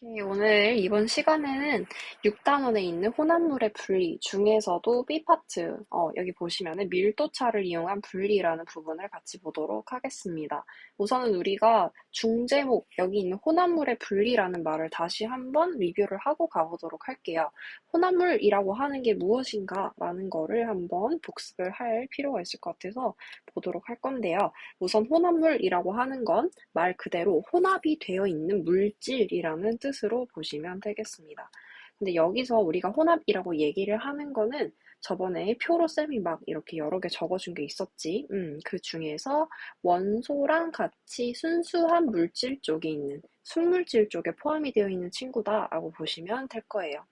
네, 오늘 이번 시간에는 6단원에 있는 혼합물의 분리 중에서도 B파트, 어, 여기 보시면은 밀도차를 이용한 분리라는 부분을 같이 보도록 하겠습니다. 우선은 우리가 중제목, 여기 있는 혼합물의 분리라는 말을 다시 한번 리뷰를 하고 가보도록 할게요. 혼합물이라고 하는 게 무엇인가 라는 거를 한번 복습을 할 필요가 있을 것 같아서 보도록 할 건데요. 우선 혼합물이라고 하는 건 말 그대로 혼합이 되어 있는 물질이라는 뜻 으로 보시면 되겠습니다. 근데 여기서 우리가 혼합이라고 얘기를 하는 거는 저번에 표로 쌤이 막 이렇게 여러 개 적어준 게 있었지. 음, 그 중에서 원소랑 같이 순수한 물질 쪽에 있는 순물질 쪽에 포함이 되어 있는 친구다라고 보시면 될 거예요.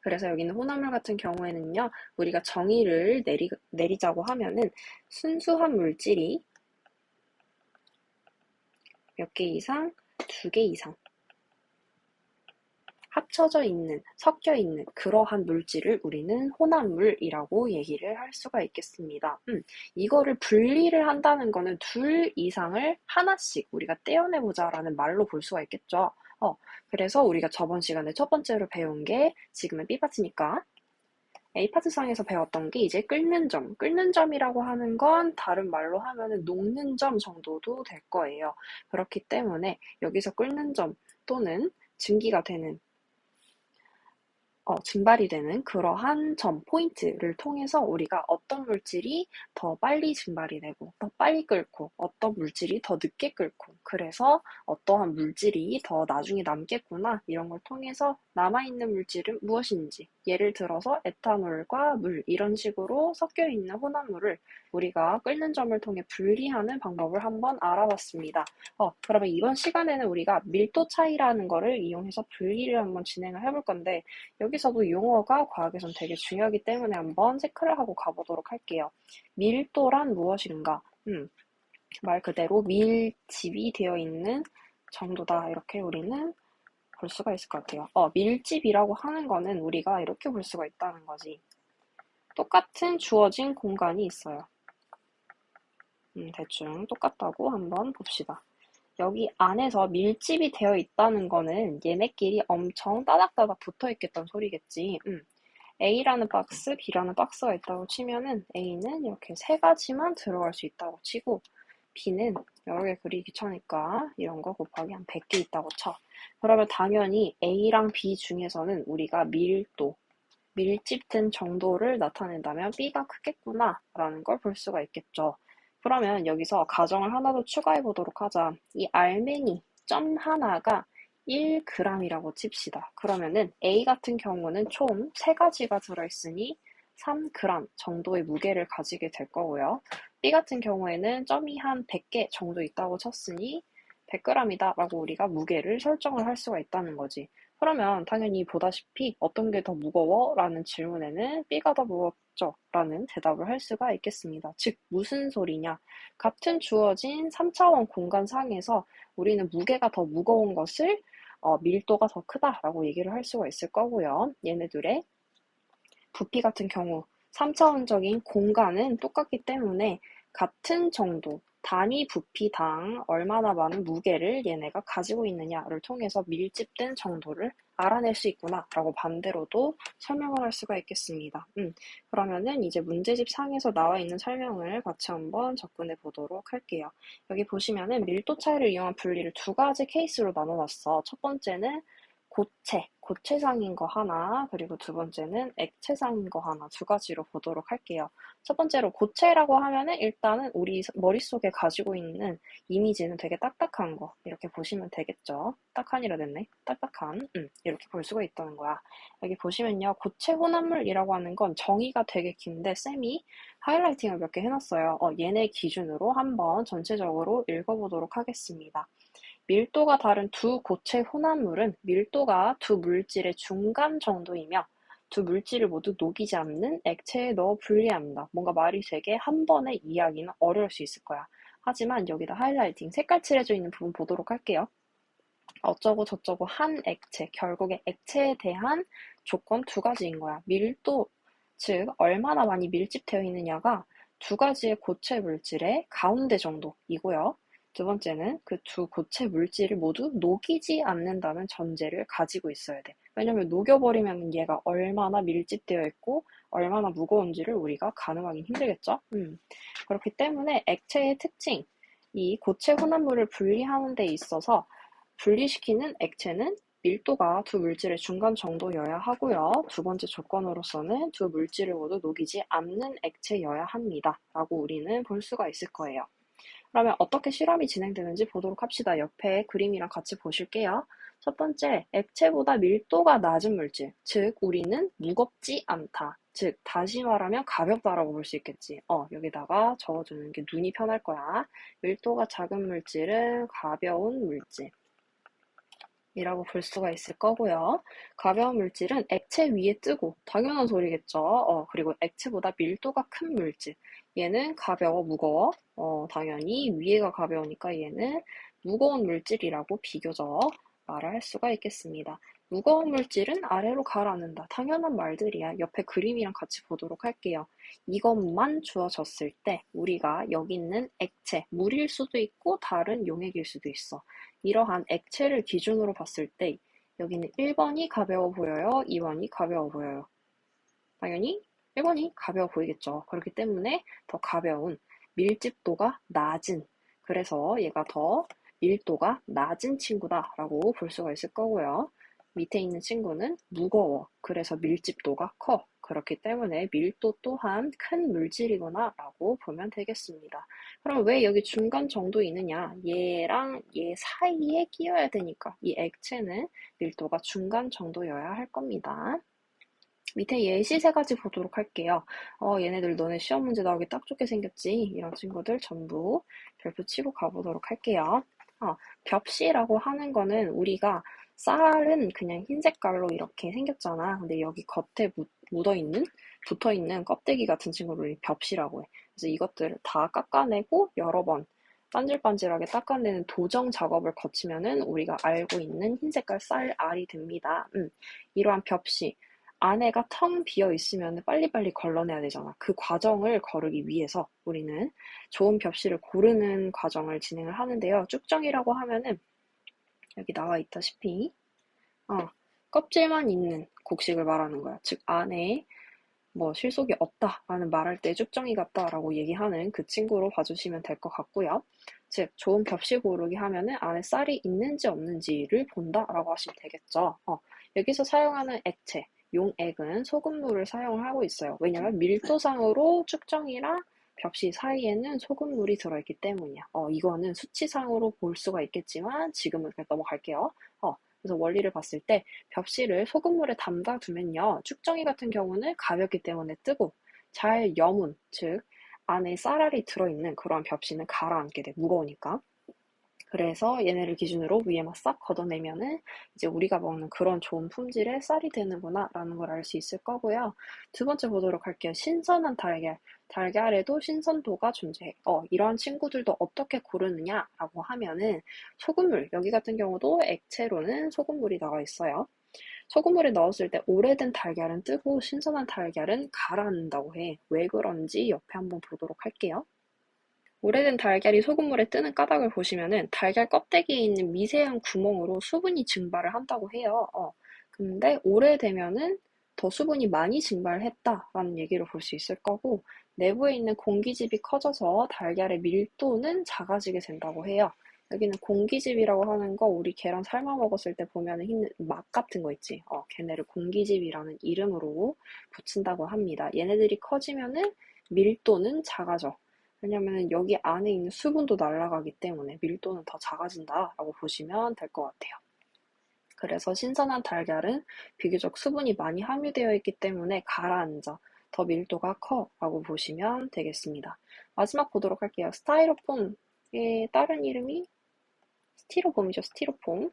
그래서 여기는 혼합물 같은 경우에는요, 우리가 정의를 내리, 내리자고 하면은 순수한 물질이 몇 개 이상, 두 개 이상 합쳐져 있는, 섞여 있는 그러한 물질을 우리는 혼합물이라고 얘기를 할 수가 있겠습니다. 음, 이거를 분리를 한다는 거는 둘 이상을 하나씩 우리가 떼어내보자라는 말로 볼 수가 있겠죠. 어, 그래서 우리가 저번 시간에 첫 번째로 배운 게 지금은 B파트니까 A파트상에서 배웠던 게 이제 끓는 점. 끓는 점이라고 하는 건 다른 말로 하면은 녹는 점 정도도 될 거예요. 그렇기 때문에 여기서 끓는 점 또는 증기가 되는 어, 증발이 되는 그러한 점, 포인트를 통해서 우리가 어떤 물질이 더 빨리 증발이 되고, 더 빨리 끓고, 어떤 물질이 더 늦게 끓고, 그래서 어떠한 물질이 더 나중에 남겠구나, 이런 걸 통해서 남아있는 물질은 무엇인지, 예를 들어서 에탄올과 물, 이런 식으로 섞여 있는 혼합물을 우리가 끓는 점을 통해 분리하는 방법을 한번 알아봤습니다. 어, 그러면 이번 시간에는 우리가 밀도 차이라는 거를 이용해서 분리를 한번 진행을 해볼 건데, 여기서도 용어가 과학에선 되게 중요하기 때문에 한번 체크를 하고 가보도록 할게요. 밀도란 무엇인가? 음, 말 그대로 밀집이 되어 있는 정도다. 이렇게 우리는 볼 수가 있을 것 같아요. 어, 밀집이라고 하는 거는 우리가 이렇게 볼 수가 있다는 거지. 똑같은 주어진 공간이 있어요. 음, 대충 똑같다고 한번 봅시다. 여기 안에서 밀집이 되어 있다는 거는 얘네끼리 엄청 따닥따닥 붙어 있겠다는 소리겠지. 음. A라는 박스, B라는 박스가 있다고 치면은 A는 이렇게 세 가지만 들어갈 수 있다고 치고 B는 여러 개 그리기 귀찮으니까 이런 거 곱하기 한 100개 있다고 쳐. 그러면 당연히 A랑 B 중에서는 우리가 밀도, 밀집된 정도를 나타낸다면 B가 크겠구나 라는 걸 볼 수가 있겠죠. 그러면 여기서 가정을 하나 더 추가해 보도록 하자. 이 알맹이 점 하나가 1g이라고 칩시다. 그러면은 A 같은 경우는 총 3가지가 들어있으니 3g 정도의 무게를 가지게 될 거고요. B 같은 경우에는 점이 한 100개 정도 있다고 쳤으니 100g이다 라고 우리가 무게를 설정을 할 수가 있다는 거지. 그러면 당연히 보다시피 어떤 게 더 무거워? 라는 질문에는 B가 더 무겁죠? 라는 대답을 할 수가 있겠습니다. 즉, 무슨 소리냐? 같은 주어진 3차원 공간상에서 우리는 무게가 더 무거운 것을 어, 밀도가 더 크다라고 얘기를 할 수가 있을 거고요. 얘네들의 부피 같은 경우 3차원적인 공간은 똑같기 때문에 같은 정도 단위 부피당 얼마나 많은 무게를 얘네가 가지고 있느냐를 통해서 밀집된 정도를 알아낼 수 있구나 라고 반대로도 설명을 할 수가 있겠습니다. 음, 그러면은 이제 문제집 상에서 나와 있는 설명을 같이 한번 접근해 보도록 할게요. 여기 보시면은 밀도 차이를 이용한 분리를 두 가지 케이스로 나눠놨어. 첫 번째는 고체, 고체상인 거 하나, 그리고 두 번째는 액체상인 거 하나, 두 가지로 보도록 할게요. 첫 번째로 고체라고 하면은 일단은 우리 머릿속에 가지고 있는 이미지는 되게 딱딱한 거, 이렇게 보시면 되겠죠. 딱한이라 됐네. 딱딱한, 음, 이렇게 볼 수가 있다는 거야. 여기 보시면요. 고체 혼합물이라고 하는 건 정의가 되게 긴데, 쌤이 하이라이팅을 몇 개 해놨어요. 어, 얘네 기준으로 한번 전체적으로 읽어보도록 하겠습니다. 밀도가 다른 두 고체 혼합물은 밀도가 두 물질의 중간 정도이며 두 물질을 모두 녹이지 않는 액체에 넣어 분리합니다. 뭔가 말이 되게 한 번에 이해하기는 어려울 수 있을 거야. 하지만 여기다 하이라이팅, 색깔 칠해져 있는 부분 보도록 할게요. 어쩌고 저쩌고 한 액체, 결국에 액체에 대한 조건 두 가지인 거야. 밀도, 즉 얼마나 많이 밀집되어 있느냐가 두 가지의 고체 물질의 가운데 정도이고요. 두 번째는 그 두 고체 물질을 모두 녹이지 않는다는 전제를 가지고 있어야 돼. 왜냐면 녹여버리면 얘가 얼마나 밀집되어 있고 얼마나 무거운지를 우리가 가늠하기 힘들겠죠? 음. 그렇기 때문에 액체의 특징, 이 고체 혼합물을 분리하는 데 있어서 분리시키는 액체는 밀도가 두 물질의 중간 정도여야 하고요. 두 번째 조건으로서는 두 물질을 모두 녹이지 않는 액체여야 합니다. 라고 우리는 볼 수가 있을 거예요. 그러면 어떻게 실험이 진행되는지 보도록 합시다. 옆에 그림이랑 같이 보실게요. 첫 번째, 액체보다 밀도가 낮은 물질, 즉 우리는 무겁지 않다. 즉 다시 말하면 가볍다라고 볼 수 있겠지. 어, 여기다가 적어주는 게 눈이 편할 거야. 밀도가 작은 물질은 가벼운 물질. 이라고 볼 수가 있을 거고요. 가벼운 물질은 액체 위에 뜨고 당연한 소리겠죠. 어, 그리고 액체보다 밀도가 큰 물질. 얘는 가벼워, 무거워. 어, 당연히 위에가 가벼우니까 얘는 무거운 물질이라고 비교적 말을 할 수가 있겠습니다. 무거운 물질은 아래로 가라앉는다. 당연한 말들이야. 옆에 그림이랑 같이 보도록 할게요. 이것만 주어졌을 때 우리가 여기 있는 액체, 물일 수도 있고 다른 용액일 수도 있어. 이러한 액체를 기준으로 봤을 때 여기는 1번이 가벼워 보여요? 2번이 가벼워 보여요? 당연히 1번이 가벼워 보이겠죠. 그렇기 때문에 더 가벼운 밀집도가 낮은 그래서 얘가 더 밀도가 낮은 친구다라고 볼 수가 있을 거고요. 밑에 있는 친구는 무거워. 그래서 밀집도가 커. 그렇기 때문에 밀도 또한 큰 물질이구나 라고 보면 되겠습니다. 그럼 왜 여기 중간 정도 있느냐? 얘랑 얘 사이에 끼어야 되니까 이 액체는 밀도가 중간 정도여야 할 겁니다. 밑에 예시 세 가지 보도록 할게요. 어, 얘네들 너네 시험 문제 나오기 딱 좋게 생겼지? 이런 친구들 전부 별표 치고 가보도록 할게요. 어, 벽시라고 하는 거는 우리가 쌀은 그냥 흰 색깔로 이렇게 생겼잖아. 근데 여기 겉에 묻어있는, 붙어있는 껍데기 같은 친구를 벽시라고 해. 그래서 이것들을 다 깎아내고 여러 번 반질반질하게 닦아내는 도정 작업을 거치면은 우리가 알고 있는 흰 색깔 쌀알이 됩니다. 음, 이러한 벽시. 안에가 텅 비어 있으면 빨리빨리 걸러내야 되잖아. 그 과정을 거르기 위해서 우리는 좋은 벽시를 고르는 과정을 진행을 하는데요. 쭉정이라고 하면은 여기 나와 있다시피 어, 껍질만 있는 곡식을 말하는 거야. 즉 안에 뭐 실속이 없다라는 말할 때 쭉정이 같다라고 얘기하는 그 친구로 봐주시면 될 것 같고요. 즉 좋은 겹시 고르기 하면은 안에 쌀이 있는지 없는지를 본다라고 하시면 되겠죠. 어, 여기서 사용하는 액체, 용액은 소금물을 사용을 하고 있어요. 왜냐면 밀도상으로 쭉정이랑 벽시 사이에는 소금물이 들어있기 때문이야. 어, 이거는 수치상으로 볼 수가 있겠지만 지금은 그냥 넘어갈게요. 어, 그래서 원리를 봤을 때 벽시를 소금물에 담가 두면요. 쭉정이 같은 경우는 가볍기 때문에 뜨고 잘 여문, 즉 안에 쌀알이 들어있는 그러한 벽시는 가라앉게 돼. 무거우니까. 그래서 얘네를 기준으로 위에만 싹 걷어내면은 이제 우리가 먹는 그런 좋은 품질의 쌀이 되는구나 라는 걸 알 수 있을 거고요. 두 번째 보도록 할게요. 신선한 달걀. 달걀에도 신선도가 존재해. 어, 이러한 친구들도 어떻게 고르느냐라고 하면은 소금물, 여기 같은 경우도 액체로는 소금물이 나와 있어요. 소금물에 넣었을 때 오래된 달걀은 뜨고 신선한 달걀은 가라앉는다고 해. 왜 그런지 옆에 한번 보도록 할게요. 오래된 달걀이 소금물에 뜨는 까닭을 보시면은 달걀 껍데기에 있는 미세한 구멍으로 수분이 증발을 한다고 해요. 어. 근데 오래되면은 더 수분이 많이 증발했다라는 얘기를 볼 수 있을 거고 내부에 있는 공기집이 커져서 달걀의 밀도는 작아지게 된다고 해요. 여기는 공기집이라고 하는 거 우리 계란 삶아 먹었을 때 보면 있는 막 같은 거 있지. 어, 걔네를 공기집이라는 이름으로 붙인다고 합니다. 얘네들이 커지면은 밀도는 작아져. 왜냐면 여기 안에 있는 수분도 날아가기 때문에 밀도는 더 작아진다라고 보시면 될 것 같아요. 그래서 신선한 달걀은 비교적 수분이 많이 함유되어 있기 때문에 가라앉아 더 밀도가 커라고 보시면 되겠습니다. 마지막 보도록 할게요. 스타이로폼의 다른 이름이 스티로폼이죠. 스티로폼.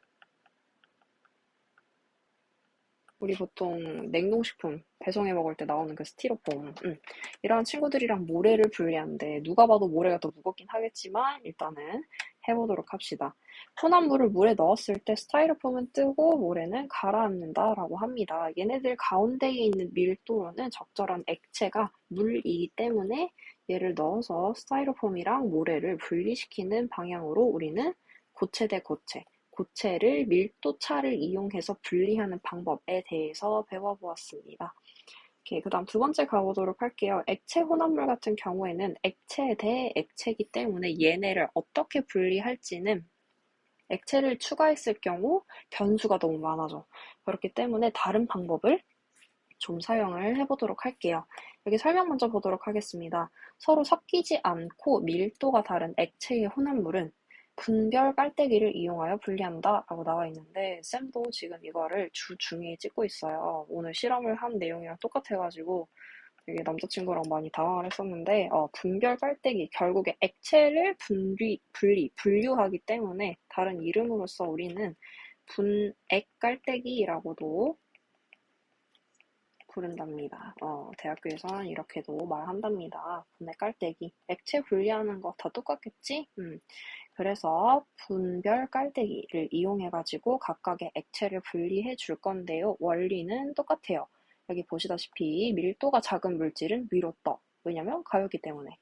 우리 보통 냉동식품 배송해 먹을 때 나오는 그 스티로폼 음. 이런 친구들이랑 모래를 분리하는데 누가 봐도 모래가 더 무겁긴 하겠지만 일단은 해보도록 합시다. 혼합물을 물에 넣었을 때 스타이로폼은 뜨고 모래는 가라앉는다라고 합니다. 얘네들 가운데에 있는 밀도로는 적절한 액체가 물이기 때문에 얘를 넣어서 스타이로폼이랑 모래를 분리시키는 방향으로 우리는 고체 대 고체, 고체를 밀도 차를 이용해서 분리하는 방법에 대해서 배워보았습니다. 그 다음 두 번째 가보도록 할게요. 액체 혼합물 같은 경우에는 액체 대 액체이기 때문에 얘네를 어떻게 분리할지는 액체를 추가했을 경우 변수가 너무 많아져. 그렇기 때문에 다른 방법을 좀 사용을 해보도록 할게요. 여기 설명 먼저 보도록 하겠습니다. 서로 섞이지 않고 밀도가 다른 액체의 혼합물은 분별 깔때기를 이용하여 분리한다 라고 나와 있는데 쌤도 지금 이거를 주 중에 찍고 있어요. 오늘 실험을 한 내용이랑 똑같아가지고 되게 남자친구랑 많이 당황을 했었는데 어, 분별 깔때기 결국에 액체를 분리, 분리, 분류하기 때문에 다른 이름으로서 우리는 분액 깔때기라고도 부른답니다. 어, 대학교에서는 이렇게도 말한답니다. 분액 깔때기. 액체 분리하는 거 다 똑같겠지? 음. 그래서 분별 깔때기를 이용해가지고 각각의 액체를 분리해 줄 건데요. 원리는 똑같아요. 여기 보시다시피 밀도가 작은 물질은 위로 떠. 왜냐면 가볍기 때문에.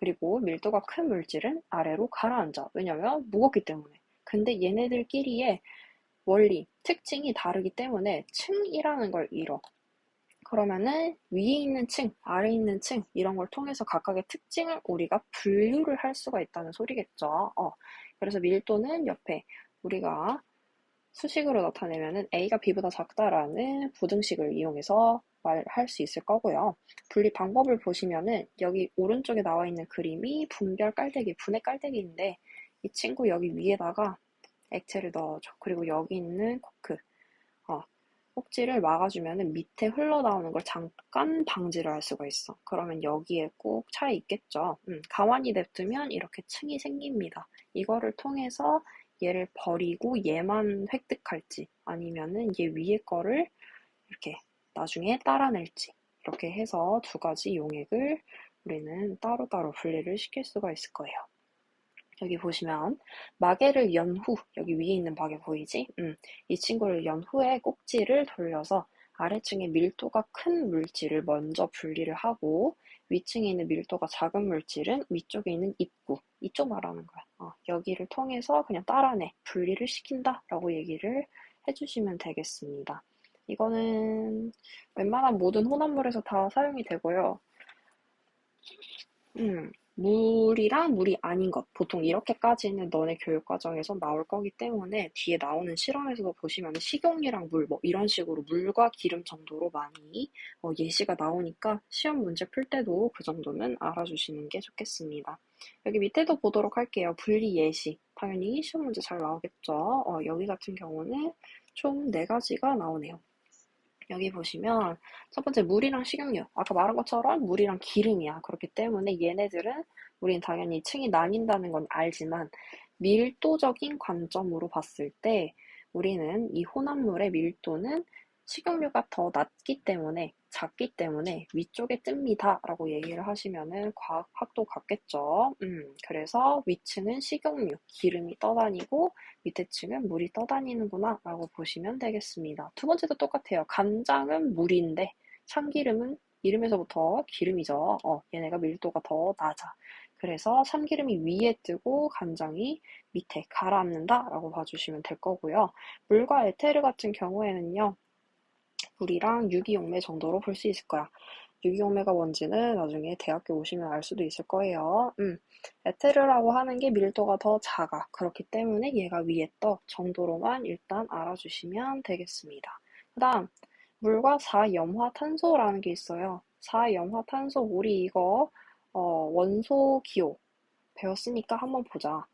그리고 밀도가 큰 물질은 아래로 가라앉아. 왜냐면 무겁기 때문에. 근데 얘네들끼리의 원리, 특징이 다르기 때문에 층이라는 걸 잃어. 그러면은 위에 있는 층, 아래에 있는 층 이런 걸 통해서 각각의 특징을 우리가 분류를 할 수가 있다는 소리겠죠. 어, 그래서 밀도는 옆에 우리가 수식으로 나타내면은 A가 B보다 작다라는 부등식을 이용해서 말할 수 있을 거고요. 분리 방법을 보시면은 여기 오른쪽에 나와 있는 그림이 분별 깔때기, 분해 깔때기인데 이 친구 여기 위에다가 액체를 넣어줘. 그리고 여기 있는 코크, 어, 꼭지를 막아주면 밑에 흘러나오는 걸 잠깐 방지를 할 수가 있어. 그러면 여기에 꼭 차 있겠죠. 음, 가만히 냅두면 이렇게 층이 생깁니다. 이거를 통해서 얘를 버리고 얘만 획득할지 아니면은 얘 위에 거를 이렇게 나중에 따라낼지 이렇게 해서 두 가지 용액을 우리는 따로따로 분리를 시킬 수가 있을 거예요. 여기 보시면 마개를 연 후, 여기 위에 있는 마개 보이지? 음, 이 친구를 연 후에 꼭지를 돌려서 아래층에 밀도가 큰 물질을 먼저 분리를 하고 위층에 있는 밀도가 작은 물질은 위쪽에 있는 입구, 이쪽 말하는 거야. 어, 여기를 통해서 그냥 따라내, 분리를 시킨다 라고 얘기를 해주시면 되겠습니다. 이거는 웬만한 모든 혼합물에서 다 사용이 되고요. 음, 물이랑 물이 아닌 것. 보통 이렇게까지는 너네 교육 과정에서 나올 거기 때문에 뒤에 나오는 실험에서도 보시면 식용유랑 물, 뭐 이런 식으로 물과 기름 정도로 많이 어, 예시가 나오니까 시험 문제 풀 때도 그 정도는 알아주시는 게 좋겠습니다. 여기 밑에도 보도록 할게요. 분리 예시. 당연히 시험 문제 잘 나오겠죠. 어, 여기 같은 경우는 총네 가지가 나오네요. 여기 보시면 첫 번째 물이랑 식용유. 아까 말한 것처럼 물이랑 기름이야. 그렇기 때문에 얘네들은 우리는 당연히 층이 나뉜다는 건 알지만 밀도적인 관점으로 봤을 때 우리는 이 혼합물의 밀도는 식용유가 더 낮기 때문에 작기 때문에 위쪽에 뜹니다 라고 얘기를 하시면은 과학학도 같겠죠. 음, 그래서 위층은 식용유, 기름이 떠다니고 밑에 층은 물이 떠다니는구나 라고 보시면 되겠습니다. 두 번째도 똑같아요. 간장은 물인데 참기름은 이름에서부터 기름이죠. 어, 얘네가 밀도가 더 낮아. 그래서 참기름이 위에 뜨고 간장이 밑에 가라앉는다 라고 봐주시면 될 거고요. 물과 에테르 같은 경우에는요. 물이랑 유기용매 정도로 볼 수 있을 거야. 유기용매가 뭔지는 나중에 대학교 오시면 알 수도 있을 거예요. 음, 에테르라고 하는 게 밀도가 더 작아. 그렇기 때문에 얘가 위에 떠 정도로만 일단 알아주시면 되겠습니다. 그 다음, 물과 4염화탄소라는 게 있어요. 4염화탄소, 우리 이거 어, 원소 기호 배웠으니까 한번 보자.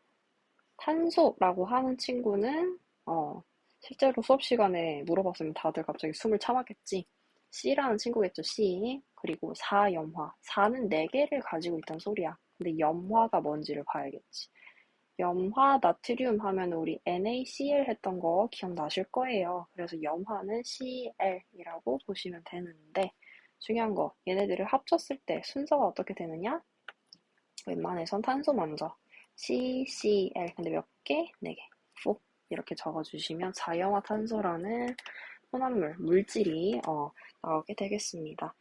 탄소라고 하는 친구는 어, 실제로 수업 시간에 물어봤으면 다들 갑자기 숨을 참았겠지. C라는 친구겠죠, C. 그리고 4염화. 4는 4개를 가지고 있다는 소리야. 근데 염화가 뭔지를 봐야겠지. 염화 나트륨 하면 우리 NaCl 했던 거 기억나실 거예요. 그래서 염화는 Cl이라고 보시면 되는데 중요한 거 얘네들을 합쳤을 때 순서가 어떻게 되느냐? 웬만해선 탄소 먼저 CCl 근데 몇 개? 4개 푹 이렇게 적어주시면 자이화탄소라는 혼합물, 물질이 어, 나오게 되겠습니다.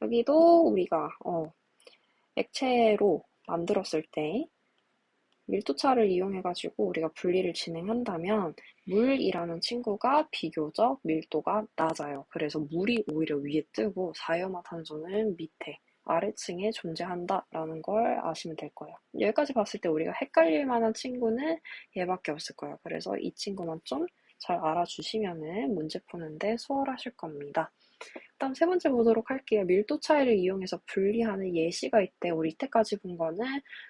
여기도 우리가 어, 액체로 만들었을 때 밀도차를 이용해가지고 우리가 분리를 진행한다면 물이라는 친구가 비교적 밀도가 낮아요. 그래서 물이 오히려 위에 뜨고 사이화탄소는 밑에 아래층에 존재한다라는 걸 아시면 될 거예요. 여기까지 봤을 때 우리가 헷갈릴 만한 친구는 얘밖에 없을 거예요. 그래서 이 친구만 좀 잘 알아주시면은 문제 푸는데 수월하실 겁니다. 다음 세 번째 보도록 할게요. 밀도 차이를 이용해서 분리하는 예시가 있대. 우리 이때까지 본 거는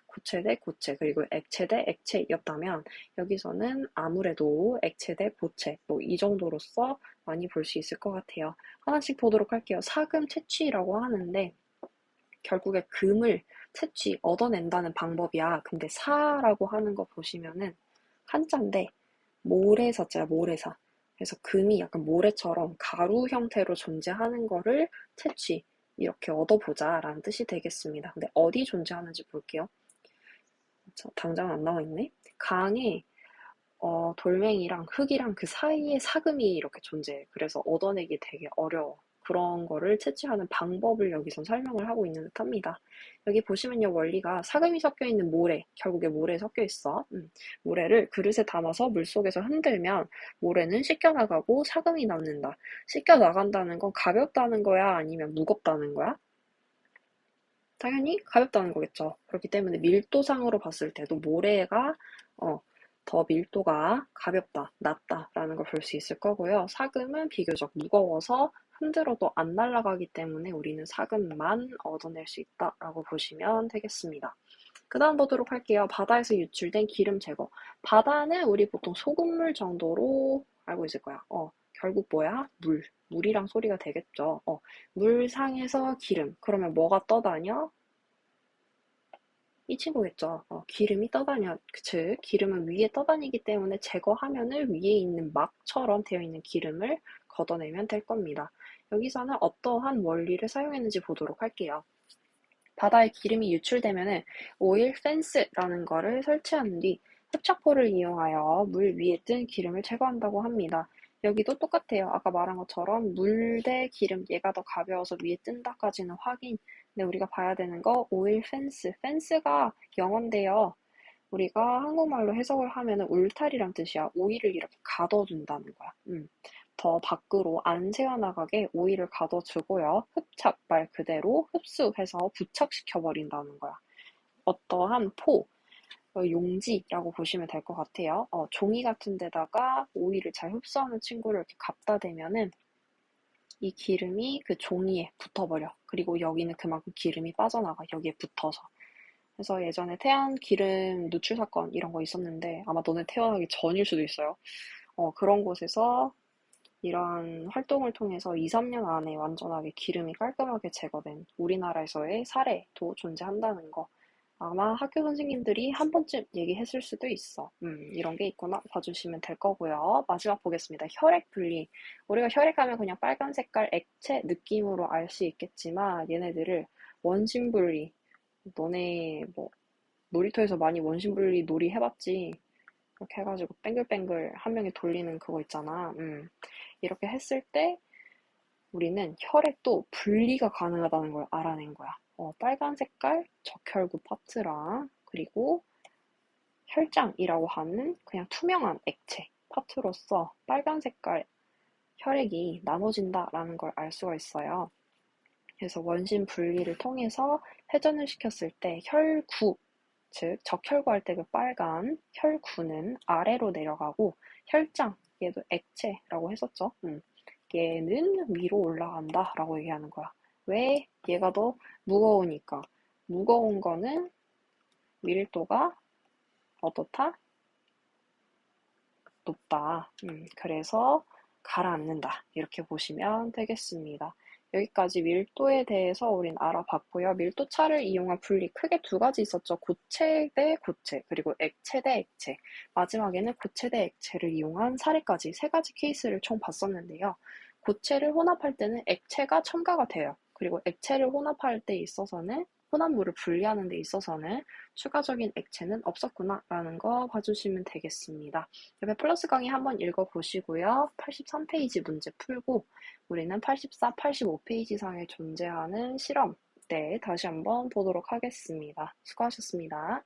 고체 대 고체 그리고 액체 대 액체였다면 여기서는 아무래도 액체 대 고체 뭐 이 정도로서 많이 볼 수 있을 것 같아요. 하나씩 보도록 할게요. 사금 채취라고 하는데 결국에 금을 채취 얻어낸다는 방법이야. 근데 사라고 하는 거 보시면은 한자인데 모래사자야 모래사. 그래서 금이 약간 모래처럼 가루 형태로 존재하는 거를 채취 이렇게 얻어보자 라는 뜻이 되겠습니다. 근데 어디 존재하는지 볼게요. 당장 안 나와 있네. 강에 어, 돌멩이랑 흙이랑 그 사이에 사금이 이렇게 존재해. 그래서 얻어내기 되게 어려워. 그런 거를 채취하는 방법을 여기서 설명을 하고 있는 듯 합니다. 여기 보시면요, 원리가 사금이 섞여 있는 모래, 결국에 모래에 섞여 있어. 음, 모래를 그릇에 담아서 물 속에서 흔들면 모래는 씻겨 나가고 사금이 남는다. 씻겨 나간다는 건 가볍다는 거야? 아니면 무겁다는 거야? 당연히 가볍다는 거겠죠. 그렇기 때문에 밀도상으로 봤을 때도 모래가 어, 더 밀도가 가볍다, 낮다라는 걸 볼 수 있을 거고요. 사금은 비교적 무거워서 흔들어도 안 날아가기 때문에 우리는 사금만 얻어낼 수 있다라고 보시면 되겠습니다. 그 다음 보도록 할게요. 바다에서 유출된 기름 제거. 바다는 우리 보통 소금물 정도로 알고 있을 거야. 어, 결국 뭐야? 물. 물이랑 소리가 되겠죠. 어, 물상에서 기름. 그러면 뭐가 떠다녀? 이 친구겠죠. 어, 기름이 떠다녀. 즉, 기름은 위에 떠다니기 때문에 제거하면은 위에 있는 막처럼 되어 있는 기름을 걷어내면 될 겁니다. 여기서는 어떠한 원리를 사용했는지 보도록 할게요. 바다에 기름이 유출되면 오일 펜스라는 거를 설치한 뒤 흡착포를 이용하여 물 위에 뜬 기름을 제거한다고 합니다. 여기도 똑같아요. 아까 말한 것처럼 물 대 기름 얘가 더 가벼워서 위에 뜬다까지는 확인. 근데 우리가 봐야 되는 거 오일 펜스. 펜스가 영어인데요. 우리가 한국말로 해석을 하면 울타리란 뜻이야. 오일을 이렇게 가둬둔다는 거야. 음. 더 밖으로 안 새어나가게 오일을 가둬주고요. 흡착 말 그대로 흡수해서 부착시켜 버린다는 거야. 어떠한 포, 어, 용지라고 보시면 될 것 같아요. 어, 종이 같은 데다가 오일을 잘 흡수하는 친구를 이렇게 갖다 대면은 이 기름이 그 종이에 붙어버려. 그리고 여기는 그만큼 기름이 빠져나가. 여기에 붙어서. 그래서 예전에 태안 기름 누출 사건 이런 거 있었는데 아마 너네 태어나기 전일 수도 있어요. 어, 그런 곳에서 이러한 활동을 통해서 2, 3년 안에 완전하게 기름이 깔끔하게 제거된 우리나라에서의 사례도 존재한다는 거. 아마 학교 선생님들이 한 번쯤 얘기했을 수도 있어. 음, 이런 게 있구나 봐주시면 될 거고요. 마지막 보겠습니다. 혈액 분리. 우리가 혈액하면 그냥 빨간 색깔 액체 느낌으로 알 수 있겠지만 얘네들을 원심 분리. 너네 뭐 놀이터에서 많이 원심 분리 놀이 해봤지? 이렇게 해가지고 뱅글뱅글 한 명이 돌리는 그거 있잖아. 음. 이렇게 했을 때 우리는 혈액도 분리가 가능하다는 걸 알아낸 거야. 어, 빨간 색깔 적혈구 파트랑 그리고 혈장이라고 하는 그냥 투명한 액체 파트로서 빨간 색깔 혈액이 나눠진다라는 걸 알 수가 있어요. 그래서 원심 분리를 통해서 회전을 시켰을 때 혈구, 즉 적혈구 할 때 그 빨간 혈구는 아래로 내려가고 혈장, 얘도 액체라고 했었죠. 음. 얘는 위로 올라간다 라고 얘기하는 거야. 왜? 얘가 더 무거우니까. 무거운 거는 밀도가 어떻다? 높다. 음, 그래서 가라앉는다. 이렇게 보시면 되겠습니다. 여기까지 밀도에 대해서 우린 알아봤고요. 밀도 차를 이용한 분리 크게 두 가지 있었죠. 고체 대 고체, 그리고 액체 대 액체. 마지막에는 고체 대 액체를 이용한 사례까지 세 가지 케이스를 총 봤었는데요. 고체를 혼합할 때는 액체가 첨가가 돼요. 그리고 액체를 혼합할 때 있어서는 혼합물을 분리하는 데 있어서는 추가적인 액체는 없었구나 라는 거 봐주시면 되겠습니다. 옆에 플러스 강의 한번 읽어보시고요. 83페이지 문제 풀고 우리는 84, 85페이지 상에 존재하는 실험 때 다시 한번 보도록 하겠습니다. 수고하셨습니다.